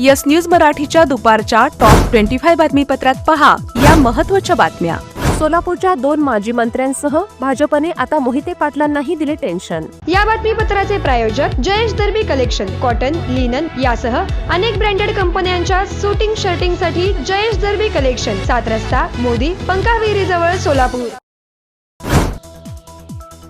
Yes news मराठीच्या दुपारच्या top twenty five बातमीपत्रात पहा या महत्त्वाच्या बातम्या. सोलापूरच्या दोन माजी मंत्र्यांसह भाजपने आता मोहिते पाटलांनाही दिले टेन्शन. या बातमीपत्राचे प्रायोजक Jayesh Darbi collection cotton linen यासह अनेक ब्रँडेड कंपन्यांच्या सुटिंग शर्टिंगसाठी जयेश दर्बी कलेक्शन सात रस्ता मोदी पंकाविहिरी जवळ सोलापूर.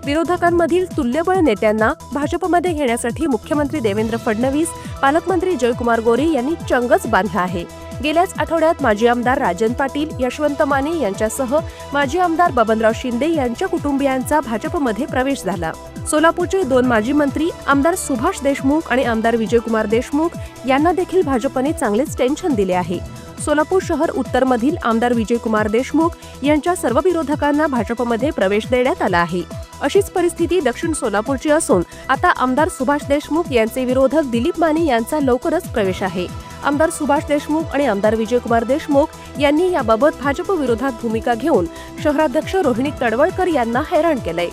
विरोधकांमधील तुल्यबळ नेत्यांना भाजपमध्ये घेण्यासाठी मुख्यमंत्री देवेंद्र फडणवीस पालकमंत्री जयकुमार गोरे यांनी चंगच बांधला आहे. गेल्याच आठवड्यात माजी आमदार राजन पाटील यशवंत माने यांच्यासह माजी आमदार बबनराव शिंदे यांच्या कुटुंबियांचा भाजपमध्ये प्रवेश झाला. सोलापूरचे दोन माजी मंत्री आमदार सुभाष देशमुख आणि आमदार विजयकुमार देशमुख यांना देखील भाजपने चांगलेच टेन्शन दिले आहे. सोलापूर शहर उत्तरमधील आमदार विजयकुमार देशमुख यांच्या सर्व विरोधकांना भाजपमध्ये प्रवेश देण्यात आला आहे. अशीच परिस्थिती दक्षिण सोलापूरची असून आता आमदार सुभाष देशमुख यांचे विरोधक दिलीप माने यांचा लवकरच प्रवेश आहे. आमदार सुभाष देशमुख आणि आमदार विजयकुमार देशमुख यांनी याबाबत भाजप विरोधात भूमिका घेऊन शहराध्यक्ष रोहिणी तडवळकर यांना हैराण केलंय.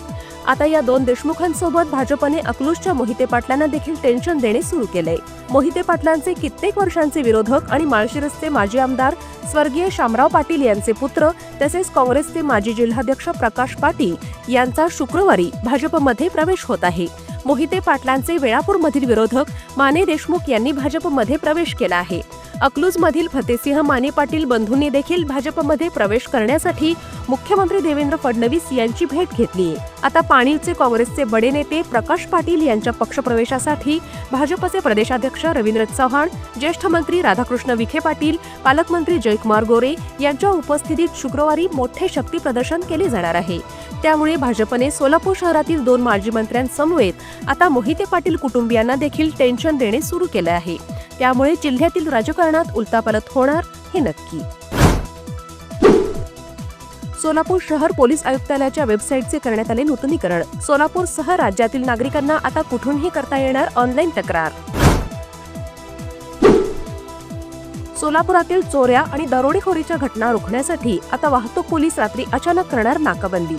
आता या दोन देशमुखांसोबत भाजपने अकलूजच्या मोहिते पाटलांना देखील टेन्शन देणे सुरू केलंय. मोहिते पाटलांचे कित्येक वर्षांचे विरोधक आणि माळशिरसचे माजी आमदार स्वर्गीय शामराव पाटील यांचे पुत्र तसेच काँग्रेसचे माजी जिल्हाध्यक्ष प्रकाश पाटील यांचा शुक्रवारी भाजपमध्ये प्रवेश होत आहे. मोहिते पाटलांचे वेळापूरमधील विरोधक माने देशमुख यांनी भाजपमध्ये प्रवेश केला आहे. अकलूजमधील फतेसिंह माने पाटील बंधूंनी देखील भाजपमध्ये प्रवेश करण्यासाठी मुख्यमंत्री देवेंद्र फडणवीस यांची भेट घेतली. आता पाणीचे काँग्रेसचे बडे नेते प्रकाश पाटील यांच्या पक्षप्रवेशासाठी भाजपचे प्रदेशाध्यक्ष रवींद्र चव्हाण ज्येष्ठ मंत्री राधाकृष्ण विखे पाटील पालकमंत्री जयकुमार गोरे यांच्या उपस्थितीत शुक्रवारी मोठे शक्ती प्रदर्शन केले जाणार आहे. त्यामुळे भाजपने सोलापूर शहरातील दोन माजी मंत्र्यांसमवेत आता मोहिते पाटील कुटुंबियांना देखील टेन्शन देणे सुरू केले आहे. त्यामुळे जिल्ह्यातील राजकारणात उलतापालत होणार हे नक्की. सोलापूर शहर पोलीस आयुक्तालयाच्या वेबसाईटचे करण्यात आले नूतनीकरण. सोलापूरसह राज्यातील नागरिकांना आता कुठूनही करता येणार ऑनलाईन तक्रार. सोलापुरातील चोऱ्या आणि दरोडेखोरीच्या घटना रोखण्यासाठी आता वाहतूक पोलीस रात्री अचानक करणार नाकाबंदी.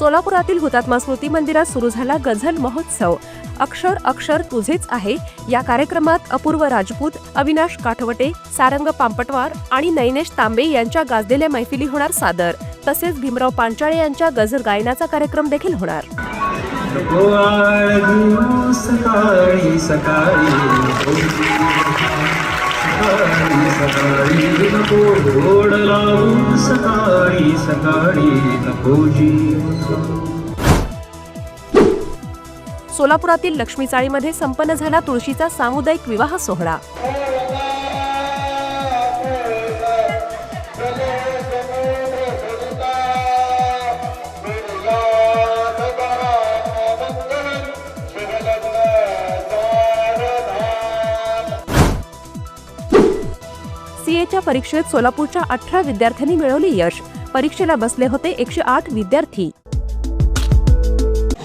सोलापुरातील हुतात्मा स्मृती मंदिरात सुरू झाला गझल महोत्सव. अक्षर अक्षर तुझेच आहे. या कार्यक्रमात अपूर्व राजपूत अविनाश काठवटे सारंग पांपटवार आणि नैनेश तांबे यांच्या गाजलेल्या मैफिली होणार सादर. तसेच भीमराव पांचाळे यांच्या गझल गायनाचा कार्यक्रम देखील होणार. सकाळी सकाळी. सकाळी नको गोड लावून सकाळी सकाळी नको जीव सोलापुरातील लक्ष्मी चाळीमध्ये संपन्न झाला तुळशीचा सामुदायिक विवाह सोहळा. परीक्षेत सोलापूरच्या अठरा विद्यार्थ्यांनी मिळवले यश. परीक्षेला बसले होते एकशे आठ विद्यार्थी.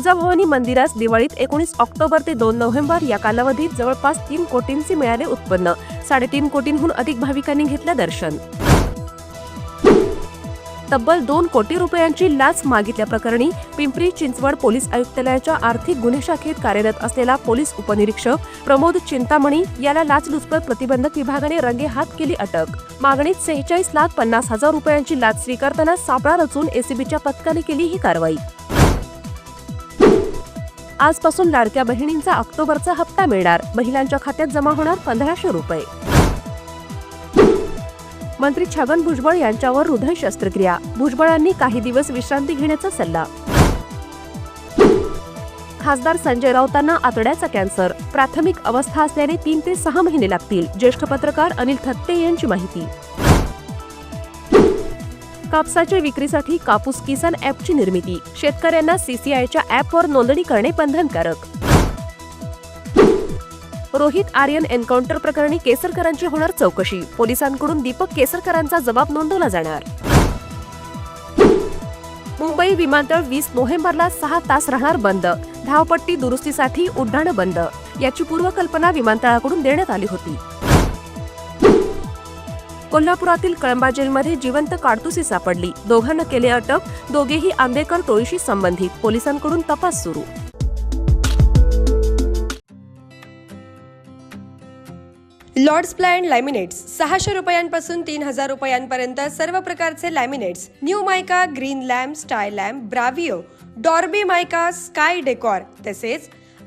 Tuljabhavani मंदिरास दिवाळीत एकोणीस ऑक्टोबर ते दोन नोव्हेंबर या कालावधीत जवळपास तीन कोटींचे मिळाले उत्पन्न. साडेतीन कोटींहून अधिक भाविकांनी घेतलं दर्शन. तब्बल दोन कोटी रुपयांची लाच मागितल्याप्रकरणी पिंपरी चिंचवड पोलीस आयुक्तालयाच्या आर्थिक गुन्हे शाखेत कार्यरत असलेला पोलीस उपनिरीक्षक प्रमोद चिंतामणी याला लाचलुचपत प्रतिबंधक विभागाने रंगेहात केली अटक. मागणीत सेहेचाळीस लाख पन्नास हजार रुपयांची लाच स्वीकारताना सापळा रचून एसीबीच्या पथकाने केली ही कारवाई. आजपासून लाडक्या बहिणींचा ऑक्टोबरचा हप्ता मिळणार. महिलांच्या खात्यात जमा होणार पंधराशे रुपये. मंत्री छगन भुजबळ यांच्यावर हृदय शस्त्रक्रिया. भुजबळांनी काही दिवस विश्रांती घेण्याचा सल्ला. खासदार संजय राऊतांना आतड्याचा कॅन्सर. प्राथमिक अवस्था असल्याने तीन ते सहा महिने लागतील. ज्येष्ठ पत्रकार अनिल थत्ते यांची माहिती. कापसाच्या विक्रीसाठी कापूस किसान ॲपची निर्मिती. शेतकऱ्यांना सीसीआयच्या ॲपवर नोंदणी करणे बंधनकारक. रोहित आर्यन एन्काउंटर प्रकरणी केसरकरांची होणार चौकशी. पोलिसांकडून दीपक केसरकरांचा जबाब नोंदवला जाणार. मुंबई विमानतळ वीस नोव्हेंबरला सहा तास राहणार बंद. धावपट्टी दुरुस्तीसाठी उड्डाणं बंद. याची पूर्वकल्पना विमानतळाकडून देण्यात आली होती. कोल्हापुरातील कळंबा जेलमध्ये जिवंत काडतुसी सापडली. दोघांना केले अटक. दोघेही आंबेकर टोळीशी संबंधित. पोलिसांकडून तपास सुरू. Lords plan laminates. सहाशे रुपयांपासून तीन हजार रुपयांपर्यंत सर्व प्रकारचे laminates. New mica green lamp स्टाय lamp Bravio डॉर्बी मायका स्काय डेकॉर तसेच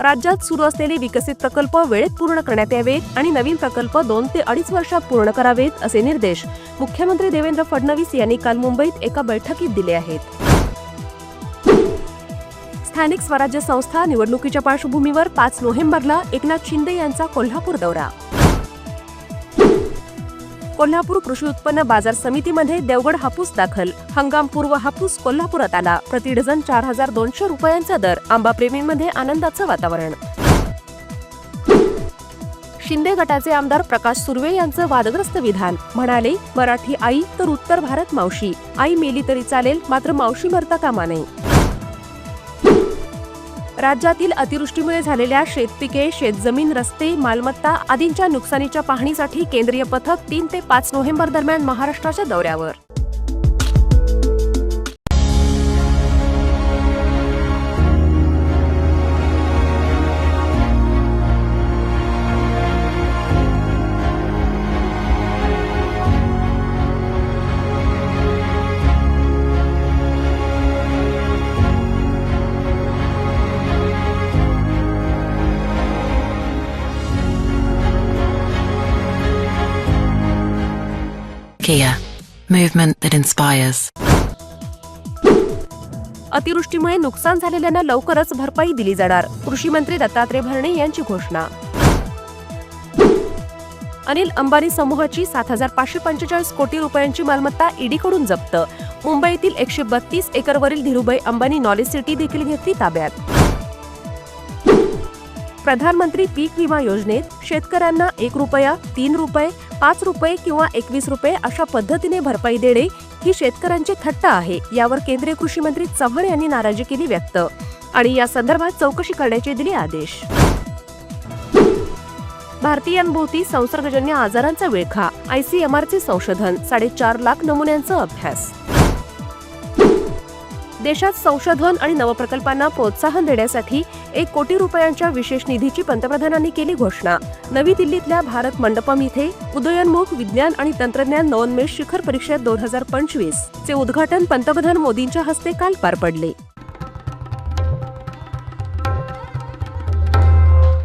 राज्यात सुरू असलेले विकसित प्रकल्प वेळेत पूर्ण करण्यात यावेत आणि नवीन प्रकल्प दोन ते अडीच वर्षात पूर्ण करावेत असे निर्देश मुख्यमंत्री देवेंद्र फडणवीस यांनी काल मुंबईत एका बैठकीत दिले आहेत. स्थानिक स्वराज्य संस्था निवडणुकीच्या पार्श्वभूमीवर पाच नोव्हेंबरला एकनाथ शिंदे यांचा कोल्हापूर दौरा. कोल्हापूर कृषी उत्पन्न बाजार समितीमध्ये देवगड हापूस दाखल. हंगामपूर्व हापूस कोल्हापुरात आला. प्रति डझन चार हजार दोनशे रुपयांचा दर. आंबा प्रेमींमध्ये आनंदाचं वातावरण. शिंदे गटाचे आमदार प्रकाश सुर्वे यांचं वादग्रस्त विधान. म्हणाले मराठी आई तर उत्तर भारत मावशी. आई मेली तरी चालेल मात्र मावशी मरता कामा नये. राज्यातील अतिवृष्टीमुळे झालेल्या शेतपिके शेतजमीन रस्ते मालमत्ता आदींच्या नुकसानीच्या पाहणीसाठी केंद्रीय पथक तीन ते पाच नोव्हेंबर दरम्यान महाराष्ट्राच्या दौऱ्यावर. Kia, movement that inspires. अतिवृष्टीमुळे नुकसान झालेल्यांना लवकरच भरपाई दिली जाणार. कृषी मंत्री दत्तात्रय भरणे यांची घोषणा. अनिल अंबानी समूहाची सात हजार पाचशे पंचेचाळीस कोटी रुपयांची मालमत्ता ईडीकडून जप्त. मुंबईतील एकशे बत्तीस एकरवरील धीरुभाई अंबानी नॉलेज सिटी देखील घेतली ताब्यात. प्रधानमंत्री पीक विमा योजनेत शेतकऱ्यांना एक रुपया तीन रुपये पाच रुपये किंवा एकवीस रुपये अशा पद्धतीने भरपाई देणे ही शेतकऱ्यांची थट्टा आहे यावर केंद्रीय कृषी मंत्री चव्हाण यांनी नाराजी केली व्यक्त. आणि या संदर्भात चौकशी करण्याचे दिले आदेश. भारतीयांभोवती संसर्गजन्य आजारांचा विळखा आयसीएमआरचे संशोधन साडेचार लाख नमुन्यांचा अभ्यास. देशात संशोधन आणि नवप्रकल्पांना प्रोत्साहन देण्यासाठी एक कोटी रुपयांच्या विशेष निधीची पंतप्रधानांनी केली घोषणा. नवी दिल्लीतल्या भारत मंडपम इथे उदयोन्मुख विज्ञान आणि तंत्रज्ञान नवोन्मेष शिखर परिषद दोन हजार पंचवीस चे उद्घाटन पंतप्रधान मोदींच्या हस्ते काल पार पडले.